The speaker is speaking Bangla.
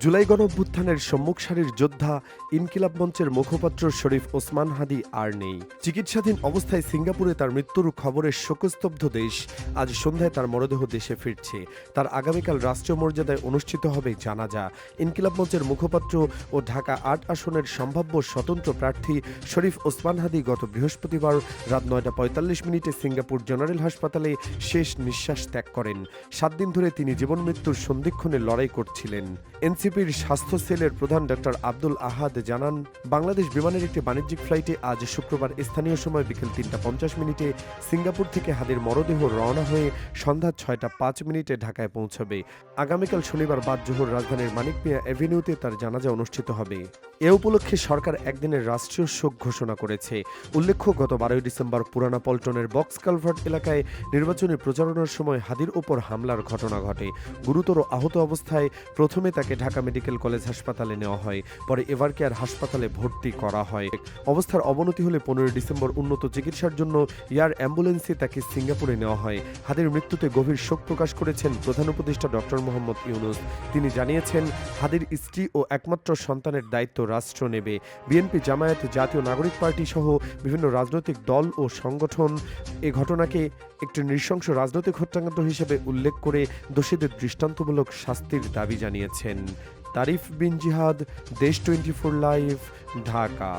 জুলাই গণঅভ্যুত্থানের সম্মুখ সারির যোদ্ধা ইনকিলাব মঞ্চের মুখপাত্র শরীফ ওসমান হাদি আর নেই। চিকিৎসাধীন অবস্থায় সিঙ্গাপুরে তার মৃত্যুর খবরে শোকস্তব্ধ দেশ। আজ সন্ধ্যায় তার মরদেহ দেশে ফিরছে। তার আগামীকাল রাষ্ট্রীয় মর্যাদায় অনুষ্ঠিত হবে জানাজা। ইনকিলাব মঞ্চের মুখপাত্র ও ঢাকা আট আসনের সম্ভাব্য স্বতন্ত্র প্রার্থী শরীফ ওসমান হাদি গত বৃহস্পতিবার রাত নয়টা পঁয়তাল্লিশ মিনিটে সিঙ্গাপুর জেনারেল হাসপাতালে শেষ নিঃশ্বাস ত্যাগ করেন। সাত দিন ধরে তিনি জীবন মৃত্যুর সন্ধিক্ষণে লড়াই করছিলেন। এনসিপির স্বাস্থ্য সেলের প্রধান ডক্টর আব্দুল আহাদ জানান, বাংলাদেশ বিমানের একটি বাণিজ্যিক ফ্লাইটে আজ শুক্রবার স্থানীয় সময় বিকেল তিনটা পঞ্চাশ মিনিটে সিঙ্গাপুর থেকে হাদির মরদেহ রওনা হয়ে সন্ধ্যা ছয়টা পাঁচ মিনিটে ঢাকায় পৌঁছবে। আগামীকাল শনিবার বাদ জোহর রাজধানীর মানিক মিয়া অ্যাভিনিউতে তার জানাজা অনুষ্ঠিত হবে। এ উপলক্ষে সরকার একদিনের রাষ্ট্রীয় শোক ঘোষণা করেছে। উল্লেখ্য, গত বারোই ডিসেম্বর পুরানা পল্টনের বক্স কালভার্ট এলাকায় নির্বাচনী প্রচারণার সময় হাদির ওপর হামলার ঘটনা ঘটে। গুরুতর আহত অবস্থায় প্রথমে তাকে ঢাকা মেডিকেল কলেজ হাসপাতালে নেওয়া হয়। পরে এভার কেয়ার হাসপাতালে ভর্তি করা হয়? অবস্থার অবনতি হলে পনেরোই ডিসেম্বর উন্নত চিকিৎসার জন্য এয়ার অ্যাম্বুলেন্সে তাকে সিঙ্গাপুরে নেওয়া হয়। হাদের মৃত্যুতে গভীর শোক প্রকাশ করেছেন প্রধান উপদেষ্টা ডক্টর মোহাম্মদ ইউনুস। তিনি জানিয়েছেন হাদের স্ত্রী ও একমাত্র সন্তানের দায়িত্ব রাষ্ট্র নেবে। বিএনপি জামায়াত, জাতীয় নাগরিক পার্টি সহ বিভিন্ন রাজনৈতিক দল ও সংগঠন এ ঘটনাকে একটি নৃশংস রাজনৈতিক হত্যাকাণ্ড হিসেবে উল্লেখ করে দোষীদের দৃষ্টান্তমূলক শাস্তির দাবি জানিয়েছেন। তারিফ বিন জিহাদ দেশ টোয়েন্টি ফোর লাইভ ঢাকা।